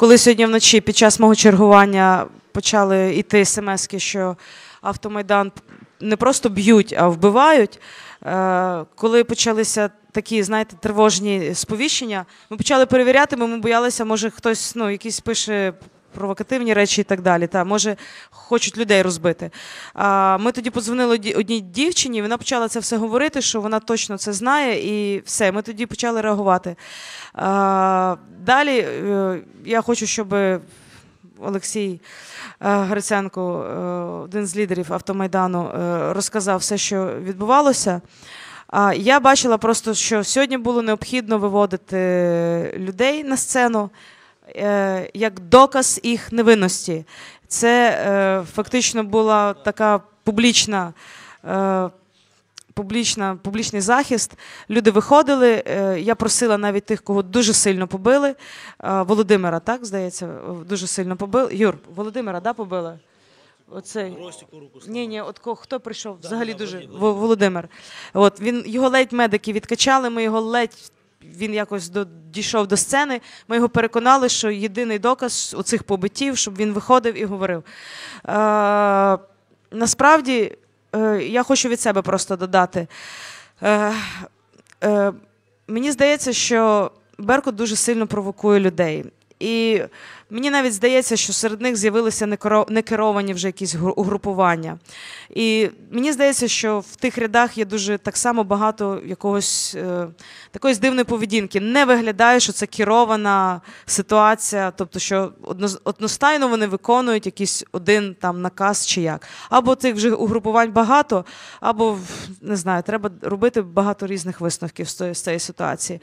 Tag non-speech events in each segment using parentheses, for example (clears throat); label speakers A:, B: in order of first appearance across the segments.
A: коли сьогодні вночі під час мого чергування почали йти смски, що автомайдан не просто б'ють, а вбивають. е, Коли почалися такі, знаєте, тривожні сповіщення, ми почали перевіряти, бо ми боялися, може хтось ну, якийсь пише провокативні речі і так далі. Та, може, хочуть людей розбити. А, ми тоді подзвонили одній дівчині, вона почала це все говорити, що вона точно це знає, і все. Ми тоді почали реагувати. А, далі е, я хочу, щоб Олексій е, Гриценко, е, один з лідерів автомайдану, розказав все, що відбувалося. А Я бачила просто, що сьогодні було необхідно виводити людей на сцену як доказ їх невинності. Це е, фактично була така публічна. е, Публічна, публічний захист. Люди виходили. е, Я просила навіть тих, кого дуже сильно побили. е, Володимира, так здається, е, дуже сильно побили. Юр, Володимира, да, побили? Оцей. Ні, ні, от хто прийшов? Взагалі дуже Во- Володимир. От він його ледь медики відкачали. Ми його ледь. Він якось до, дійшов до сцени. Ми його переконали, що єдиний доказ у цих побиттів, щоб він виходив і говорив. Е, насправді, е, я хочу від себе просто додати. Е, е, мені здається, що Беркут дуже сильно провокує людей. І мені навіть здається, що серед них з'явилися некеро- некеровані вже якісь гру- угрупування. І мені здається, що в тих рядах є дуже так само багато якогось е, такої дивної поведінки. Не виглядає, що це керована ситуація, тобто, що одностайно вони виконують якийсь один там наказ чи як. Або тих вже угрупувань багато, або не знаю, треба робити багато різних висновків з цієї ситуації.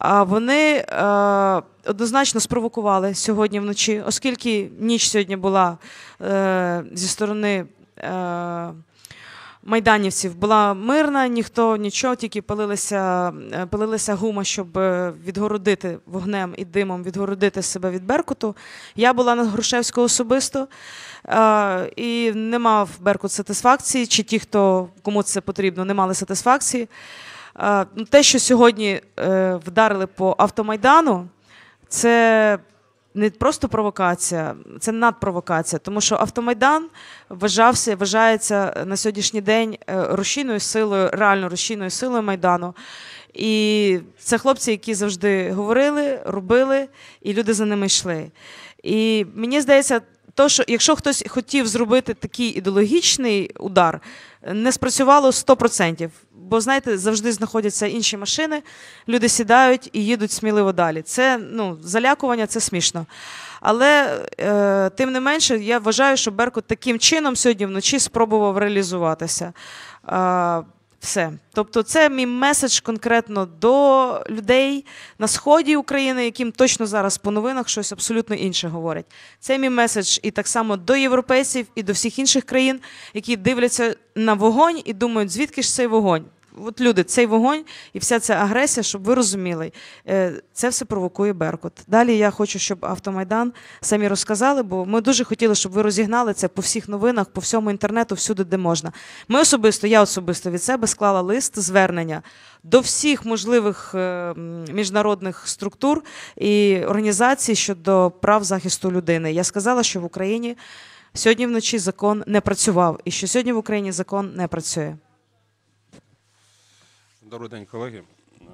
A: А вони е, однозначно спровокували сьогодні вночі, оскільки ніч сьогодні була е, зі сторони. Е, Майданівців була мирна, ніхто нічого, тільки палилися, е, палилися гума, щоб відгородити вогнем і димом, відгородити себе від Беркуту. Я була на Грушевського особисто і не мав Беркут сатисфакції, чи ті, хто кому це потрібно, не мали сатисфакції. Ну, Те, що сьогодні е, вдарили по автомайдану, це не просто провокація, це надпровокація, тому що автомайдан вважався, вважається на сьогоднішній день е, рушійною силою, реально рушійною силою майдану. І це хлопці, які завжди говорили, робили, і люди за ними йшли. І мені здається, то, що якщо хтось хотів зробити такий ідеологічний удар, не спрацювало 100%. Бо знаєте, завжди знаходяться інші машини, люди сідають і їдуть сміливо далі. Це ну, залякування, це смішно. Але е, тим не менше, я вважаю, що Беркут таким чином сьогодні вночі спробував реалізуватися. Е, все. Тобто, це мій меседж конкретно до людей на сході України, яким точно зараз по новинах щось абсолютно інше говорять. Це мій меседж і так само до європейців, і до всіх інших країн, які дивляться на вогонь і думають, звідки ж цей вогонь. От люди, цей вогонь і вся ця агресія, щоб ви розуміли, е, це все провокує Беркут. Далі я хочу, щоб Автомайдан самі розказали, бо ми дуже хотіли, щоб ви розігнали це по всіх новинах, по всьому інтернету, всюди, де можна. Ми особисто, я особисто від себе склала лист звернення до всіх можливих е, міжнародних структур і організацій щодо прав захисту людини. Я сказала, що в Україні сьогодні вночі закон не працював, і що сьогодні в Україні закон не працює.
B: Добрий день, колеги. Е,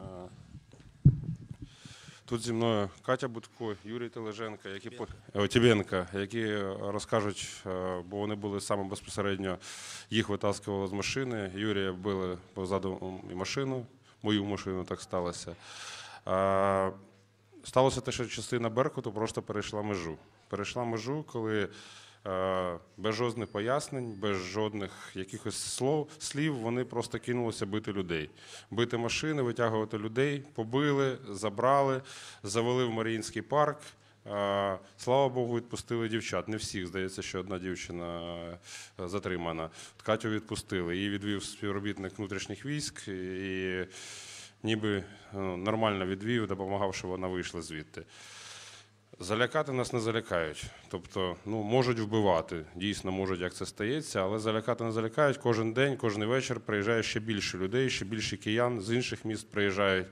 B: Тут зі мною Катя Будко, Юрій Тележенко, які Тібенко, які е, розкажуть, е, бо вони були саме безпосередньо, їх витаскували з машини. Юрія били позаду і машину, мою машину так сталося. Сталося те, що частина Беркуту просто перейшла межу. Перейшла межу, коли без жодних пояснень, без жодних якихось слов, слів вони просто кинулися бити людей. Бити машини, витягувати людей, побили, забрали, завели в Маріїнський парк. Е, Слава Богу, відпустили дівчат. Не всіх, здається, що одна дівчина е, затримана. Катю відпустили. Її відвів співробітник внутрішніх військ і ніби е, нормально відвів, допомагав, щоб вона вийшла звідти. Залякати нас не залякають. Тобто, ну, можуть вбивати, дійсно можуть, як це стається, але залякати не залякають. Кожен день, кожен вечір приїжджає ще більше людей, ще більше киян з інших міст приїжджають.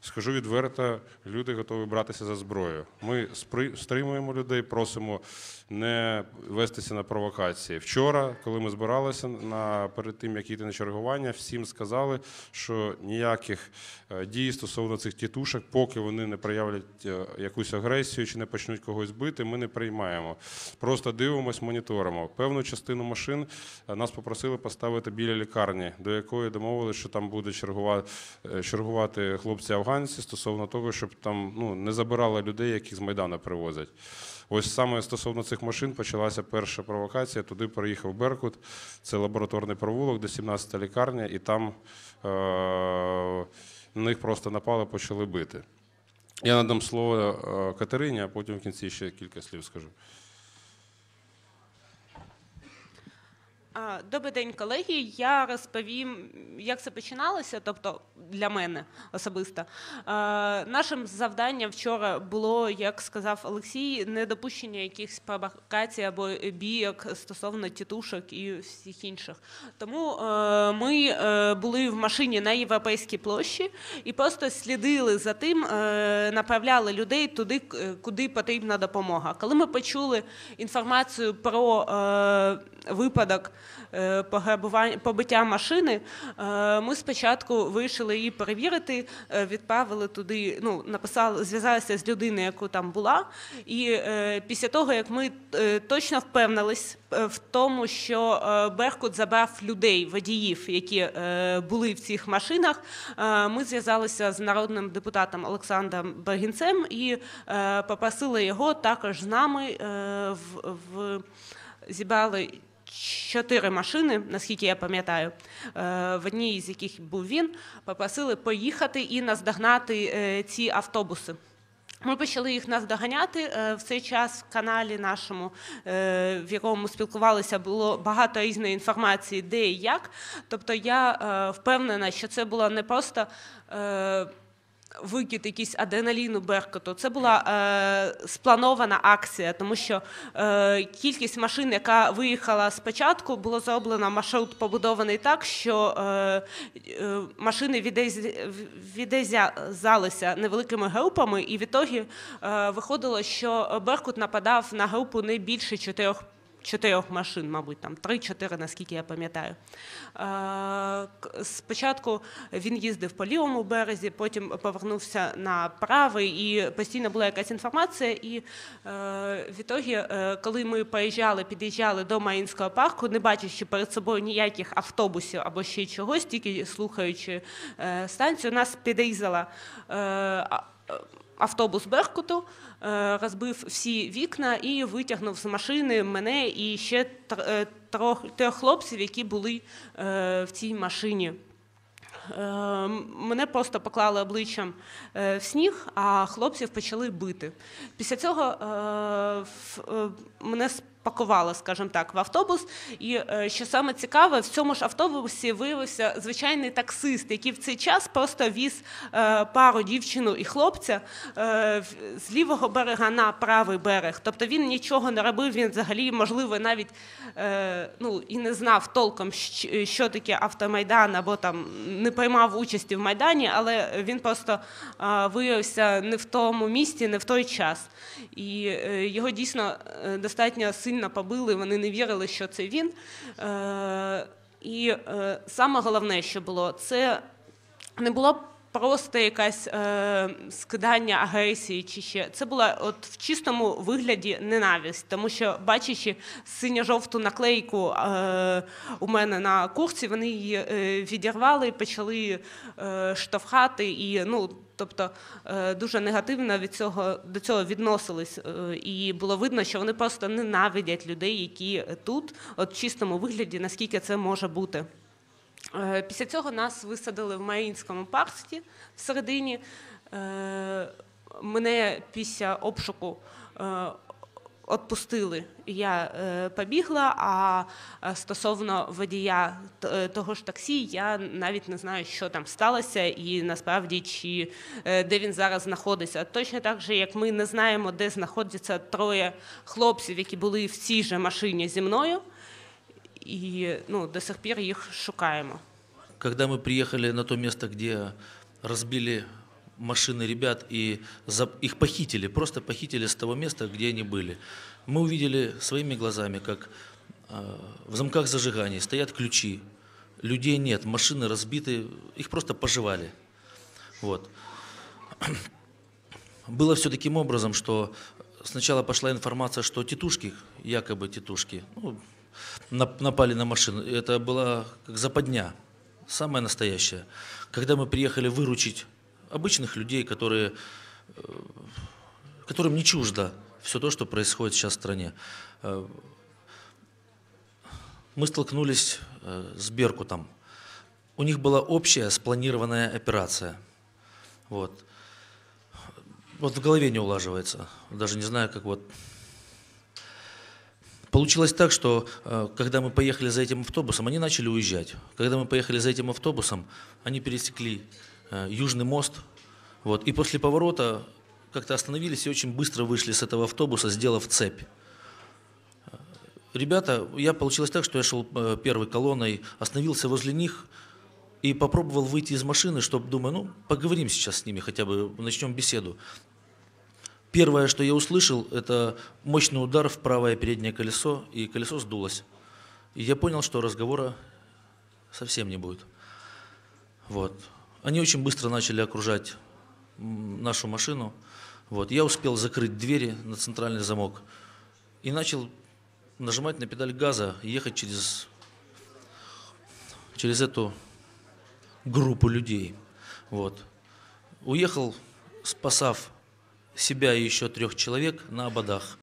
B: Скажу відверто, люди готові братися за зброю. Ми стримуємо людей, просимо не вестися на провокації. Вчора, коли ми збиралися на перед тим, як йти на чергування, всім сказали, що ніяких е, дій стосовно цих тітушок, поки вони не проявлять е, якусь агресію чи не почнуть когось бити, ми не приймаємо. Просто дивимось, моніторимо. Певну частину машин е, нас попросили поставити біля лікарні, до якої домовилися, що там буде чергувати, чергувати хлопці афганці стосовно того, щоб там ну, не забирали людей, яких з Майдану привозять. Ось саме стосовно цих машин почалася перша провокація. Туди приїхав Беркут, це лабораторний провулок, де 17-та лікарня, і там е- на них просто напали, почали бити. Я надам слово е, Катерині, а потім в кінці ще кілька слів скажу.
C: Добрий день, колеги. Я розповім, як це починалося, тобто для мене особисто. Нашим завданням вчора було, як сказав Олексій, недопущення якихось провокацій або бійок стосовно тітушок і всіх інших. Тому е, ми е, були в машині на європейській площі і просто слідили за тим, е, направляли людей туди, куди потрібна допомога. Коли ми почули інформацію про випадок побиття машини, е, ми спочатку вирішили її перевірити, е, відправили туди, ну написали, зв'язалися з людиною, яку там була. І е, після того, як ми е, точно впевнились е, в тому, що е, Беркут забрав людей, водіїв, які е, були в цих машинах, е, ми зв'язалися з народним депутатом Олександром Багінцем і е, попросили його також з нами е, в, в зібрали. Чотири машини, наскільки я пам'ятаю, е, в одній з яких був він, попросили поїхати і наздогнати е, ці автобуси. Ми почали їх наздоганяти е, в цей час в каналі нашому, в якому спілкувалися, було багато різної інформації, де і як. Тобто я впевнена, що це було не просто. Викид якийсь адреналіну Беркуту. Це була е, спланована акція, тому що е, кількість машин, яка виїхала спочатку, було зроблено маршрут побудований так, що е, е, машини відріз- відрізалися невеликими групами, і в ітогі е, виходило, що Беркут нападав на групу не більше чотирьох. Чотирьох машин, мабуть, там три-чотири, наскільки я пам'ятаю. Спочатку він їздив по лівому березі, потім повернувся на правий, і постійно була якась інформація. І е, в ітогі, е, коли ми поїжджали, під'їжджали до Маїнського парку, не бачачи перед собою ніяких автобусів або ще чогось, тільки слухаючи е, станцію, нас підрізала. Автобус Беркуту, е, розбив всі вікна і витягнув з машини мене і ще е, трьох, хлопців, які були е, в цій машині. Мене просто поклали обличчям в сніг, а хлопців почали бити. Після цього мене спакували, скажімо так, в автобус. І е, що саме цікаве, в цьому ж автобусі виявився звичайний таксист, який в цей час просто віз е, пару дівчину і хлопця е, з лівого берега на правий берег. Тобто він нічого не робив, він взагалі, можливо, навіть ну, і не знав толком, що таке автомайдан, або там не приймав участі в Майдані, але він просто виявився не в тому місці, не в той час. І його дійсно достатньо сильно побили, вони не вірили, що це він. Е, І е, саме головне, що було, це не було просто якась е, скидання агресії чи ще. Це була от в чистому вигляді ненависть, тому що, бачачи синьо-жовту наклейку е, у мене на курці, вони її е, відірвали і почали е, штовхати і ну. Тобто е, дуже негативно від цього до цього відносились, е, і було видно, що вони просто ненавидять людей, які тут, от в чистому вигляді, наскільки це може бути. Е, Після цього нас висадили в Маріїнському парсті всередині. Е, Мене після обшуку е, відпустили. Я е, побігла, а е, стосовно водія е, того ж таксі, я навіть не знаю, що там сталося, і насправді чи е, де він зараз знаходиться. Точно так же, як ми не знаємо, де знаходяться троє хлопців, які були в цій же машині зі мною, і ну, до сих пір їх шукаємо.
D: Когда мы приехали на то место, где разбили машины ребят и за- их похитили, просто похитили с того места, где они были. Мы увидели своими глазами, как э, в замках зажиганий стоят ключи, людей нет, машины разбиты, их просто пожевали. Вот. (clears throat) Было все таким образом, что сначала пошла информация, что тетушки, якобы тетушки, ну, нап- напали на машину. Это была как западня, самая настоящая. Когда мы приехали выручить обычных людей, которые, э, которым не чуждо все то, что происходит сейчас в стране, э, мы столкнулись э, с Беркутом. У них была общая спланированная операция. Вот. Вот в голове не улаживается. Даже не знаю, как вот. Получилось так, что когда мы поехали за этим автобусом, они начали уезжать. Когда мы поехали за этим автобусом, они пересекли Южный мост. Вот, и после поворота как-то остановились и очень быстро вышли с этого автобуса, сделав цепь. Ребята, я получилось так, что я шел э, первой колонной, остановился возле них и попробовал выйти из машины, чтобы, думаю, ну, поговорим сейчас с ними, хотя бы начнем беседу. Первое, что я услышал, это мощный удар в правое переднее колесо, и колесо сдулось. И я понял, что разговора совсем не будет. Вот. Они очень быстро начали окружать нашу машину. Вот. Я успел закрыть двери на центральный замок и начал нажимать на педаль газа и ехать через, через эту группу людей. Вот. Уехал, спасав себя и еще трех человек на ободах.